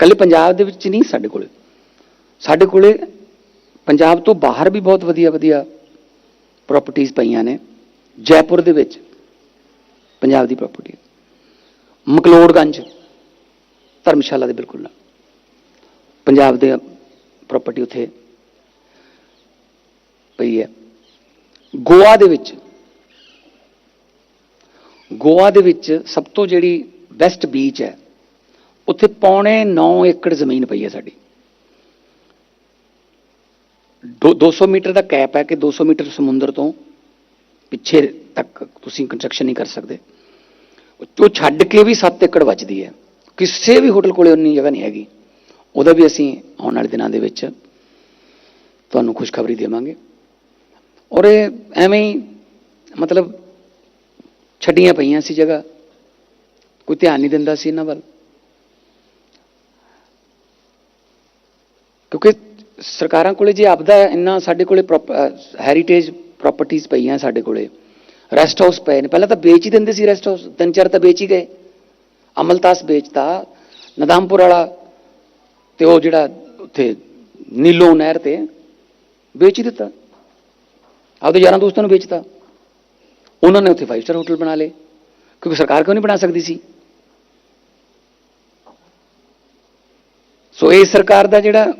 ਕੱਲੇ ਪੰਜਾਬ ਦੇ ਵਿੱਚ ਨਹੀਂ ਸਾਡੇ ਕੋਲੇ। ਸਾਡੇ ਕੋਲੇ ਪੰਜਾਬ ਤੋਂ ਬਾਹਰ ਵੀ ਬਹੁਤ ਵਧੀਆ ਵਧੀਆ ਪ੍ਰਾਪਰਟੀਆਂ ਪਈਆਂ ਨੇ, ਜੈਪੁਰ ਦੇ ਵਿੱਚ ਪੰਜਾਬ ਦੀ ਪ੍ਰਾਪਰਟੀ ਮਕਲੋੜਗੰਜ, ਧਰਮਸ਼ਾਲਾ ਦੇ ਬਿਲਕੁਲ ਨਾਲ। ਪੰਜਾਬ ਦੇ ਪ੍ਰਾਪਰਟੀ ਉੱਥੇ ਪਈ ਹੈ। ਗੋਆ ਦੇ ਵਿੱਚ, ਗੋਆ ਦੇ ਵਿੱਚ ਸਭ ਤੋਂ ਜਿਹੜੀ ਬੈਸਟ ਬੀਚ ਹੈ ਉੱਥੇ ਪੌਣੇ 9 ਏਕੜ ਜ਼ਮੀਨ ਪਈ ਹੈ ਸਾਡੀ। ਦੋ- 200 ਮੀਟਰ ਦਾ ਕੈਪ ਹੈ ਕਿ 200 ਮੀਟਰ ਸਮੁੰਦਰ ਤੋਂ ਪਿੱਛੇ ਤੱਕ ਤੁਸੀਂ ਕੰਸਟਰਕਸ਼ਨ ਨਹੀਂ ਕਰ ਸਕਦੇ। ਉਹ ਛੱਡ ਕੇ ਵੀ 7 ਏਕੜ ਵੱਜਦੀ ਹੈ। ਕਿਸੇ ਵੀ ਹੋਟਲ ਕੋਲੇ ਉਨੀ ਜਗ੍ਹਾ ਨਹੀਂ ਹੈਗੀ। ਉਹਦਾ ਵੀ ਅਸੀਂ ਆਉਣ ਵਾਲੇ ਦਿਨਾਂ ਦੇ ਵਿੱਚ ਤੁਹਾਨੂੰ ਖੁਸ਼ਖਬਰੀ ਦੇਵਾਂਗੇ। ਔਰ ਇਹ ਐਵੇਂ ਹੀ ਮਤਲਬ ਛੱਡੀਆਂ ਪਈਆਂ ਸੀ ਜਗ੍ਹਾ। ਕੋਈ ਧਿਆਨ ਨਹੀਂ ਦਿੰਦਾ ਸੀ ਇਹਨਾਂ ਵੱਲ। ਕਿਉਂਕਿ ਸਰਕਾਰਾਂ ਕੋਲੇ ਜੇ ਆਪਦਾ ਇੰਨਾ ਸਾਡੇ ਕੋਲੇ ਹੈਰੀਟੇਜ ਪ੍ਰਾਪਰਟੀਆਂ ਪਈਆਂ ਸਾਡੇ ਕੋਲੇ ਰੈਸਟ ਹਾਊਸ ਪਏ ਨੇ। ਪਹਿਲਾਂ ਤਾਂ ਵੇਚ ਹੀ ਦਿੰਦੇ ਸੀ ਰੈਸਟ ਹਾਊਸ ਤਿੰਨ ਚਾਰ ਤਾਂ ਵੇਚ ਹੀ ਗਏ। ਅਮਲਤਾਸ ਵੇਚਤਾ ਨਦਾਮਪੁਰ ਵਾਲਾ ਤੇ ਉਹ ਜਿਹੜਾ ਉੱਥੇ ਨੀਲੋ ਨਹਿਰ ਤੇ ਵੇਚ ਹੀ ਦਿੱਤਾ। ਆਪਦੇ ਯਾਰਾਂ ਦੋਸਤਾਂ ਨੂੰ ਵੇਚਤਾ। ਉਹਨਾਂ ਨੇ ਉੱਥੇ 5 ਸਟਾਰ ਹੋਟਲ ਬਣਾ ਲਏ, ਕਿਉਂਕਿ ਸਰਕਾਰ ਕਿਉਂ ਨਹੀਂ ਬਣਾ ਸਕਦੀ ਸੀ? ਸੋ ਇਹ ਸਰਕਾਰ ਦਾ ਜਿਹੜਾ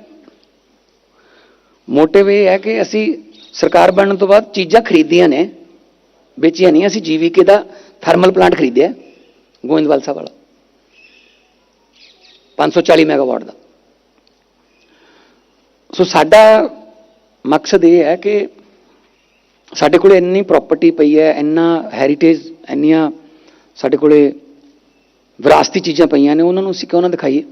ਮੋਟਿਵ ਇਹ ਹੈ ਕਿ ਅਸੀਂ ਸਰਕਾਰ ਬਣਨ ਤੋਂ ਬਾਅਦ ਚੀਜ਼ਾਂ ਖਰੀਦੀਆਂ ਨੇ, ਵੇਚੀਆਂ ਨਹੀਂ, ਅਸੀਂ ਜੀਵੀਕੇ ਦਾ ਥਰਮਲ ਪਲਾਂਟ ਖਰੀਦਿਆ ਗੋਇੰਦਵਾਲ ਸਾਹਿਬ ਵਾਲਾ। 540 ਮੈਗਾਵਾਟ ਦਾ। ਸੋ ਸਾਡਾ ਮਕਸਦ ਇਹ ਹੈ ਕਿ ਸਾਡੇ ਕੋਲੇ ਇੰਨੀ ਪ੍ਰਾਪਰਟੀ ਪਈ ਹੈ, ਇੰਨਾ ਹੈਰੀਟੇਜ ਇੰਨੀਆਂ ਸਾਡੇ ਕੋਲੇ ਵਿਰਾਸਤੀ ਚੀਜ਼ਾਂ ਪਈਆਂ ਨੇ, ਉਹਨਾਂ ਨੂੰ ਅਸੀਂ ਕਿਉਂ ਨਾ ਦਿਖਾਈਏ?